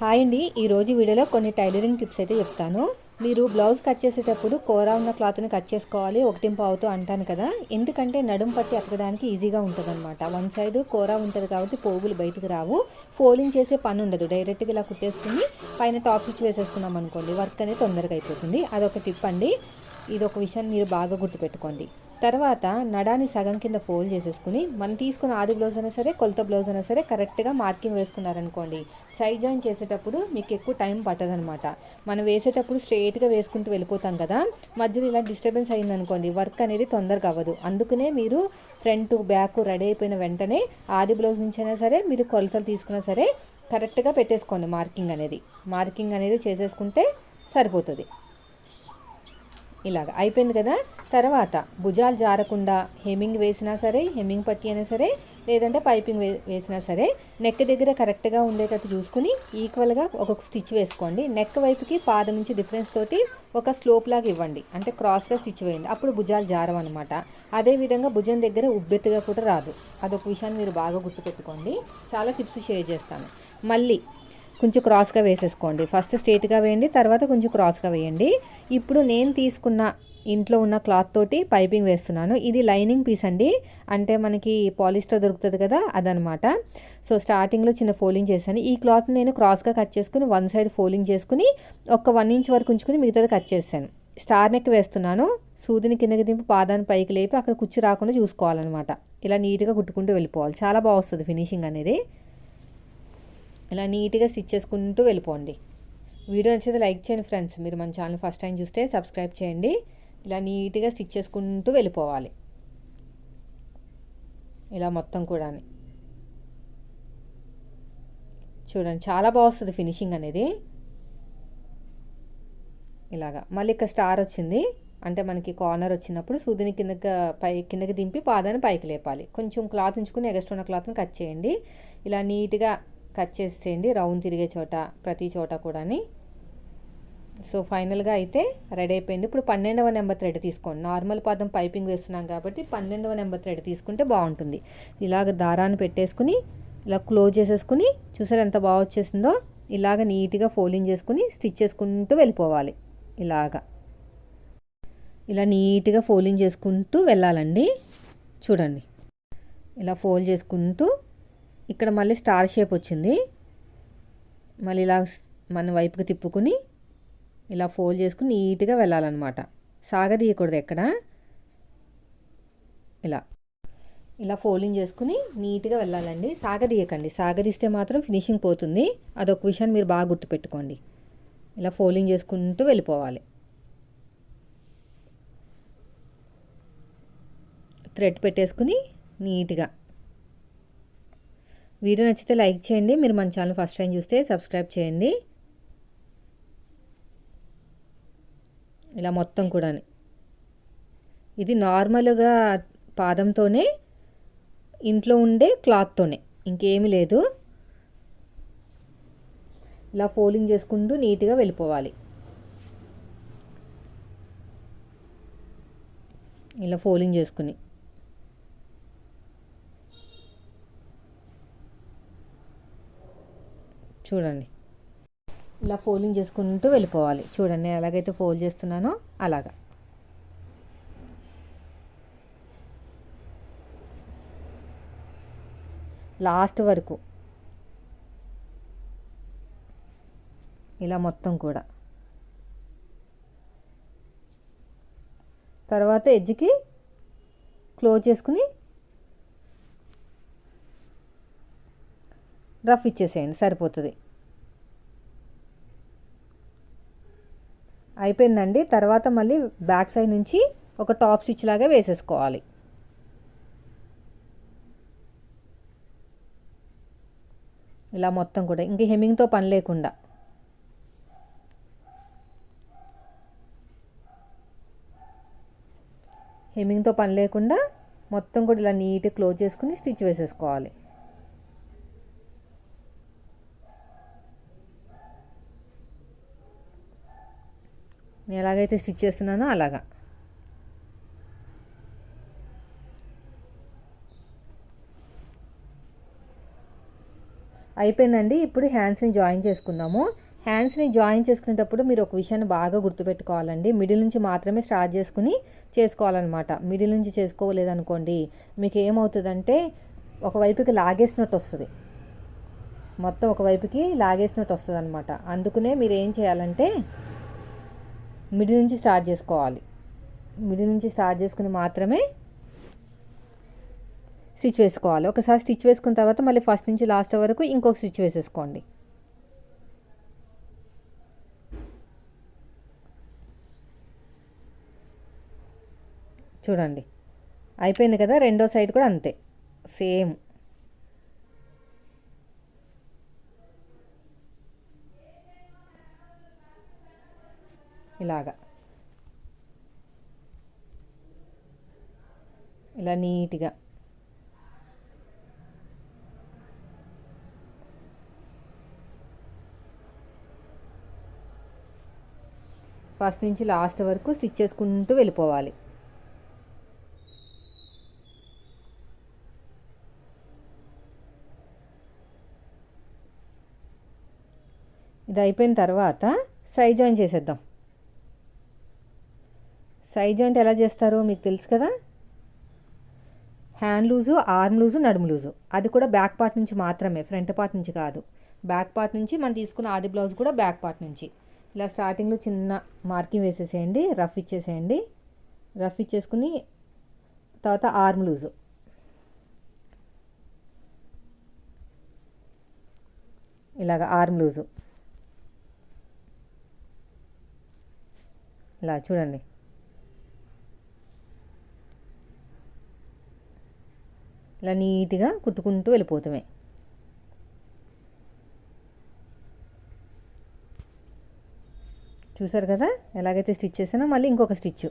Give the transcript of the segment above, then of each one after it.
Hi అండి. ఈరోజు వీడియోలో కొన్ని టైలరింగ్ టిప్స్ అయితే చెప్తాను. మీరు బ్లౌజ్ కట్ చేసేటప్పుడు కూర ఉన్న క్లాత్ని కట్ చేసుకోవాలి. ఒకటింపు అవుతూ అంటాను కదా. ఎందుకంటే నడుం పట్టి అతకడానికి ఈజీగా ఉంటుంది అనమాట వన్ సైడ్ కూర ఉంటుంది కాబట్టి పోగులు బయటకు రావు. ఫోల్డింగ్ చేసే పని ఉండదు. డైరెక్ట్గా ఇలా కుట్టేసుకుని పైన టాప్ స్టిచ్ వేసేసుకున్నాం అనుకోండి వర్క్ అనేది తొందరగా అయిపోతుంది. అదొక టిప్ అండి. ఇది ఒక విషయాన్ని మీరు బాగా గుర్తుపెట్టుకోండి. తర్వాత నడాని సగం కింద ఫోల్డ్ చేసేసుకుని మనం తీసుకున్న ఆది బ్లౌజ్ అయినా సరే కొలత బ్లౌజ్ అయినా సరే కరెక్ట్గా మార్కింగ్ వేసుకున్నారనుకోండి సైడ్ జాయిన్ చేసేటప్పుడు మీకు ఎక్కువ టైం పట్టదనమాట మనం వేసేటప్పుడు స్ట్రేట్గా వేసుకుంటూ వెళ్ళిపోతాం కదా మధ్యలో ఇలా డిస్టర్బెన్స్ అయిందనుకోండి వర్క్ అనేది తొందరగా అవ్వదు. అందుకనే మీరు ఫ్రంట్ బ్యాక్ రెడీ అయిపోయిన వెంటనే ఆది బ్లౌజ్ నుంచి అయినా సరే మీరు కొలతలు తీసుకున్నా సరే కరెక్ట్గా పెట్టేసుకోండి మార్కింగ్ అనేది. మార్కింగ్ అనేది చేసేసుకుంటే సరిపోతుంది. ఇలాగ అయిపోయింది కదా. తర్వాత భుజాలు జారకుండా హెమ్మింగ్ వేసినా సరే హెమ్మింగ్ పట్టి అయినా సరే లేదంటే పైపింగ్ వే వేసినా సరే నెక్ దగ్గర కరెక్ట్గా ఉండేటట్టు చూసుకుని ఈక్వల్గా ఒక స్టిచ్ వేసుకోండి. నెక్ వైపుకి పాదం నుంచి డిఫరెన్స్ తోటి ఒక స్లోప్ లాగా ఇవ్వండి. అంటే క్రాస్గా స్టిచ్ వేయండి. అప్పుడు భుజాలు జారవన్నమాట అదేవిధంగా భుజం దగ్గర ఉబ్బెత్తుగా కూడా రాదు. అదొక విషయాన్ని మీరు బాగా గుర్తుపెట్టుకోండి. చాలా టిప్స్ షేర్ చేస్తాను. మళ్ళీ కొంచెం క్రాస్గా వేసేసుకోండి. ఫస్ట్ స్ట్రేట్గా వేయండి తర్వాత కొంచెం క్రాస్గా వేయండి. ఇప్పుడు నేను తీసుకున్న ఇంట్లో ఉన్న క్లాత్ తోటి పైపింగ్ వేస్తున్నాను. ఇది లైనింగ్ పీస్ అండి. అంటే మనకి పాలిస్టర్ దొరుకుతుంది కదా అదనమాట సో స్టార్టింగ్లో చిన్న ఫోల్డింగ్ చేశాను. ఈ క్లాత్ నేను క్రాస్గా కట్ చేసుకుని వన్ సైడ్ ఫోల్డింగ్ చేసుకుని ఒక వన్ ఇంచ్ వరకు ఉంచుకుని మిగతాది కట్ చేశాను. స్టార్ నెక్ వేస్తున్నాను. సూదిని కిందకి దింపి పాదాన్ని పైకి లేపి అక్కడ కుచ్చి రాకుండా చూసుకోవాలన్నమాట. ఇలా నీట్గా కుట్టుకుంటూ వెళ్ళిపోవాలి. చాలా బాగా వస్తుంది ఫినిషింగ్ అనేది. ఇలా నీట్గా స్టిచ్ చేసుకుంటూ వెళ్ళిపోండి. వీడియో నచ్చితే లైక్ చేయండి ఫ్రెండ్స్. మీరు మన ఛానల్ ఫస్ట్ టైం చూస్తే సబ్స్క్రైబ్ చేయండి. ఇలా నీట్గా స్టిచ్ చేసుకుంటూ వెళ్ళిపోవాలి. ఇలా మొత్తం కూడా చూడండి చాలా బాగుస్తుంది ఫినిషింగ్ అనేది. ఇలాగా. మళ్ళీ ఇక్కడ స్టార్ వచ్చింది. అంటే మనకి కార్నర్ వచ్చినప్పుడు సూదిని కిందకి పై కిందకి దింపి పాదాన్ని పైకి లేపాలి. కొంచెం క్లాత్ ఉంచుకుని ఎగస్ట్ ఉన్న క్లాత్ని కట్ చేయండి. ఇలా నీట్గా కట్ చేసేయండి. రౌండ్ తిరిగే చోట ప్రతి చోట కూడాని. సో ఫైనల్గా అయితే రెడీ అయిపోయింది. ఇప్పుడు పన్నెండవ నెంబర్ థ్రెడ్ తీసుకోండి. నార్మల్ పాదం పైపింగ్ వేస్తున్నాం కాబట్టి పన్నెండవ నెంబర్ థ్రెడ్ తీసుకుంటే బాగుంటుంది. ఇలాగ దారాన్ని పెట్టేసుకుని ఇలా క్లోజ్ చేసేసుకుని చూసారు ఎంత బాగా వచ్చేసిందో? ఇలాగ నీట్గా ఫోల్డింగ్ చేసుకుని స్టిచ్ చేసుకుంటూ వెళ్ళిపోవాలి. ఇలాగా. ఇలా నీట్గా ఫోల్డింగ్ చేసుకుంటూ వెళ్ళాలండి. చూడండి. ఇలా ఫోల్డ్ చేసుకుంటూ ఇక్కడ మళ్ళీ స్టార్ షేప్ వచ్చింది. మళ్ళీ ఇలా మన వైపుకి తిప్పుకుని ఇలా ఫోల్డ్ చేసుకుని నీట్గా వెళ్ళాలన్నమాట. సాగదీయకూడదు ఎక్కడ? ఇలా. ఇలా ఫోల్డింగ్ చేసుకుని నీట్గా వెళ్ళాలండి. సాగదీయకండి సాగదీస్తే మాత్రం ఫినిషింగ్ పోతుంది. అదొక విషయాన్ని మీరు బాగా గుర్తుపెట్టుకోండి. ఇలా ఫోల్డింగ్ చేసుకుంటూ వెళ్ళిపోవాలి. థ్రెడ్ పెట్టేసుకుని నీట్గా. వీడియో నచ్చితే లైక్ చేయండి. మీరు మన ఛానల్ ఫస్ట్ టైం చూస్తే సబ్స్క్రైబ్ చేయండి. ఇలా మొత్తం కూడా ఇది నార్మల్గా పాదంతోనే ఇంట్లో ఉండే క్లాత్తోనే ఇంకేమీ లేదు. ఇలా ఫోల్డింగ్ చేసుకుంటూ నీట్గా వెళ్ళిపోవాలి. ఇలా ఫోల్డింగ్ చేసుకుని. చూడండి. ఇలా ఫోల్డింగ్ చేసుకుంటూ వెళ్ళిపోవాలి. చూడండి ఎలాగైతే ఫోల్డ్ చేస్తున్నానో అలాగా. లాస్ట్ వరకు. ఇలా మొత్తం కూడా. తర్వాత ఎడ్జ్కి క్లోజ్ చేసుకుని రఫ్ ఇచ్చేసేయండి సరిపోతుంది. అయిపోయిందండి. తర్వాత మళ్ళీ బ్యాక్ సైడ్ నుంచి ఒక టాప్ స్టిచ్ లాగా వేసేసుకోవాలి. ఇలా మొత్తం కూడా ఇంక హెమ్మింగ్తో పని లేకుండా. హెమ్మింగ్తో పని లేకుండా మొత్తం కూడా ఇలా నీట్గా క్లోజ్ చేసుకుని స్టిచ్ వేసేసుకోవాలి. నేను ఎలాగైతే స్టిచ్ చేస్తున్నానో అలాగా. అయిపోయిందండి. ఇప్పుడు హ్యాండ్స్ని జాయిన్ చేసుకుందాము. హ్యాండ్స్ని జాయిన్ చేసుకునేటప్పుడు మీరు ఒక విషయాన్ని బాగా గుర్తుపెట్టుకోవాలండి. మిడిల్ నుంచి మాత్రమే స్టార్ట్ చేసుకుని చేసుకోవాలన్నమాట. మిడిల్ నుంచి చేసుకోలేదనుకోండి మీకు ఏమవుతుందంటే ఒకవైపుకి లాగేసినట్టు వస్తుంది. మొత్తం ఒకవైపుకి లాగేసినట్టు వస్తుంది అనమాట అందుకనే మీరు ఏం చేయాలంటే మిడి నుంచి స్టార్ట్ చేసుకోవాలి. మిడి నుంచి స్టార్ట్ చేసుకుని మాత్రమే స్టిచ్ వేసుకోవాలి. ఒకసారి స్టిచ్ వేసుకున్న తర్వాత మళ్ళీ ఫస్ట్ నుంచి లాస్ట్ వరకు ఇంకొక స్టిచ్ వేసేసుకోండి. చూడండి. అయిపోయింది కదా? రెండో సైడ్ కూడా అంతే. సేమ్. ఇలాగా. ఇలా నీట్గా. ఫస్ట్ నుంచి లాస్ట్ వరకు స్టిచ్ చేసుకుంటూ వెళ్ళిపోవాలి. ఇది అయిపోయిన తర్వాత సైజ్ జాయిన్ చేసేద్దాం. సైడ్ జాయింట్ ఎలా చేస్తారో మీకు తెలుసు కదా? హ్యాండ్ లూజు ఆర్మ్ లూజు నడుము లూజు. అది కూడా బ్యాక్ పార్ట్ నుంచి మాత్రమే ఫ్రంట్ పార్ట్ నుంచి కాదు. బ్యాక్ పార్ట్ నుంచి మనం తీసుకున్న ఆది బ్లౌజ్ కూడా బ్యాక్ పార్ట్ నుంచి. ఇలా స్టార్టింగ్లో చిన్న మార్కింగ్ వేసేసేయండి రఫ్ ఇచ్చేసేయండి. రఫ్ ఇచ్చేసుకుని తర్వాత ఆర్మ్ లూజు. ఇలాగ ఆర్మ్ లూజు. ఇలా చూడండి. ఇలా నీట్గా కుట్టుకుంటూ వెళ్ళిపోతామే. చూసారు కదా? ఎలాగైతే స్టిచ్ చేసానో మళ్ళీ ఇంకొక స్టిచ్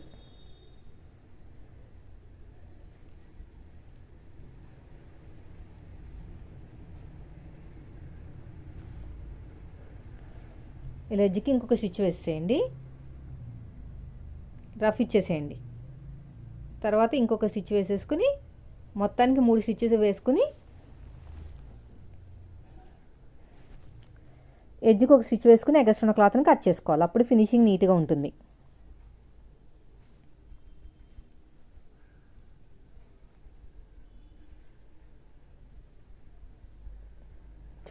ఇలా ఎడ్జ్కి ఇంకొక స్టిచ్ వేసేయండి. రఫ్ ఇచ్చేసేయండి. తర్వాత ఇంకొక స్టిచ్ వేసేసుకుని మొత్తానికి మూడు స్టిచ్చెస్ వేసుకుని ఎడ్జ్కి ఒక స్టిచ్ వేసుకుని ఎగస్ట్ ఉన్న క్లాత్ని కట్ చేసుకోవాలి. అప్పుడు ఫినిషింగ్ నీట్గా ఉంటుంది.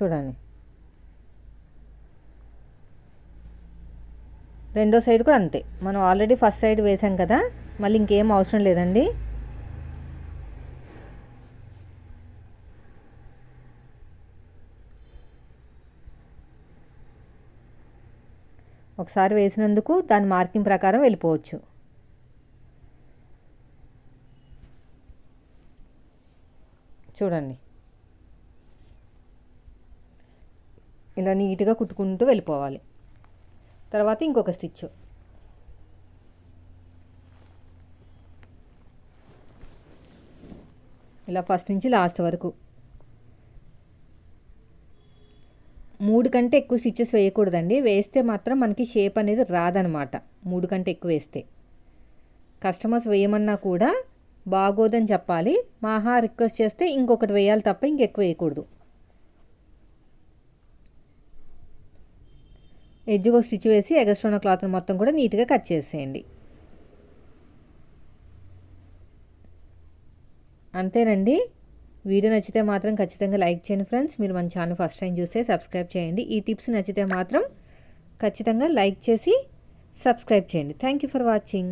చూడండి. రెండో సైడ్ కూడా అంతే. మనం ఆల్రెడీ ఫస్ట్ సైడ్ వేసాం కదా మళ్ళీ ఇంకేం అవసరం లేదండి. ఒకసారి వేసినందుకు దాని మార్కింగ్ ప్రకారం వెళ్ళిపోవచ్చు. చూడండి. ఇలా నీట్గా కుట్టుకుంటూ వెళ్ళిపోవాలి. తర్వాత ఇంకొక స్టిచ్. ఇలా ఫస్ట్ నుంచి లాస్ట్ వరకు. మూడు కంటే ఎక్కువ స్టిచ్చెస్ వేయకూడదండి. వేస్తే మాత్రం మనకి షేప్ అనేది రాదనమాట. మూడు కంటే ఎక్కువ వేస్తే. కస్టమర్స్ వేయమన్నా కూడా బాగోదని చెప్పాలి. మాహా రిక్వెస్ట్ చేస్తే ఇంకొకటి వేయాలి తప్ప ఇంకెక్కువ వేయకూడదు. ఎజ్జుగా స్టిచ్ వేసి ఎగస్ట్రోన క్లాత్ మొత్తం కూడా నీట్గా కట్ చేసేయండి. అంతేనండి. వీడియో నచ్చితే మాత్రం ఖచ్చితంగా లైక్ చేయండి ఫ్రెండ్స్. మీరు మన ఛానల్ ఫస్ట్ టైం చూస్తే సబ్స్క్రైబ్ చేయండి. ఈ టిప్స్ నచ్చితే మాత్రం ఖచ్చితంగా లైక్ చేసి సబ్స్క్రైబ్ చేయండి. Thank you for watching